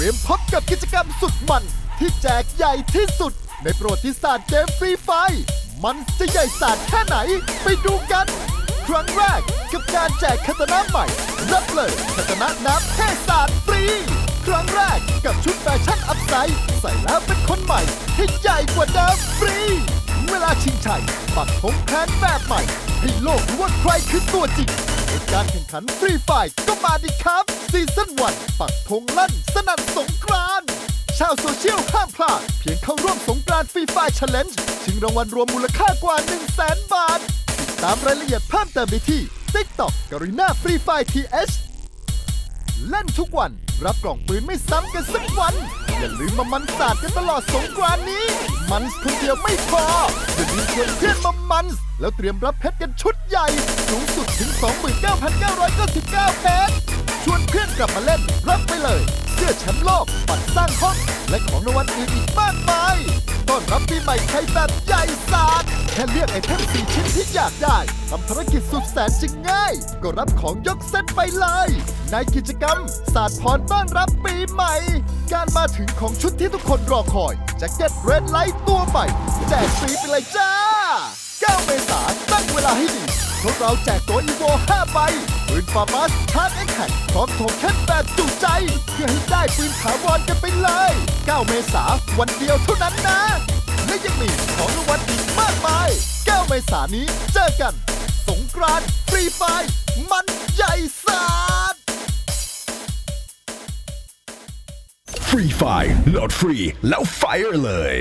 รียมพบกับกิจกรรมสุดมัน ที่แจกใหญ่ที่สุด ในประวัติศาสตร์เกมฟรีไฟ มันจะใหญ่สาดแค่ไหน ไปดูกัน ครั้งแรกกับการแจกคาตนะใหม่รับเลยคาตนะน้ำเทศาสตร์ฟรี ครั้งแรกกับชุดแฟชั่นอัพไซด์ใส่แล้วเป็นคนใหม่ให้ใหญ่กว่าเดิมฟรี เวลาชิงชัยปักธงแค้นแบบใหม่ ให้โลกรู้ว่าใครคือตัวจริง ในการแข่งขันฟรีไฟก็มาดิครับซีซั่นวันปักธงลั่นสนั่นสงกรานต์ชาวโซเชียลห้ามพลาด เพียงเข้าร่วมสงกรานต์ฟรีไฟร์ช l เลนจ์ชิงรางวัลรวมมูลค่ากว่า 1 0 0 0 0แสนบาท ติดตามรายละเอียดเพิ่มเติมได้ที่ TikTok ก a ริน่าฟรีไฟทีเอชเล่นทุกวันรับกล่องปืนไม่ซ้ำกันสักวัน อย่าลืมมามันสาดกันตลอดสงกรานต์นี้ มันคนเดียวไม่พออย่าลืมชวนเพื่อนมามัน แล้วเตรียมรับเพชรกันชุดใหญ่สูง กลับมาเล่นรับไปเลยเสื้อแชมป์โลกบัตรสร้างห้องและของรางวัลอื่นอีกมากมายต้อนรับปีใหม่ไทยแบบใหญ่สาดแค่เลือกไอเทมสี่ชิ้นที่อยากได้ทำภารกิจสุดแสนจึงง่าย ก็รับของยกเซตไปเลย ในกิจกรรมศาสตร์พรต้อนรับปีใหม่ การมาถึงของชุดที่ทุกคนรอคอยแจ็คเก็ตเรดไลท์ตัวใหม่แจกฟรีไปเลยจ้า 9 เมษายนตั้งเวลาให้ดี พวกเราแจกตัวอีโว5ใบปืนฟาร์มัสชาร์จเอ็กแท็กพร้อมโทเค็นแบบจุใจ เพื่อให้ได้ปืนถาวรกันไปเลย 9 เมษาวันเดียวเท่านั้นนะ และยังมีของรางวัลอีกมากมาย 9 เมษานี้เจอกัน สงกรานต์ฟรีไฟมันใหญ่สาดฟรีไฟโหลดฟรี แล้วไฟเลย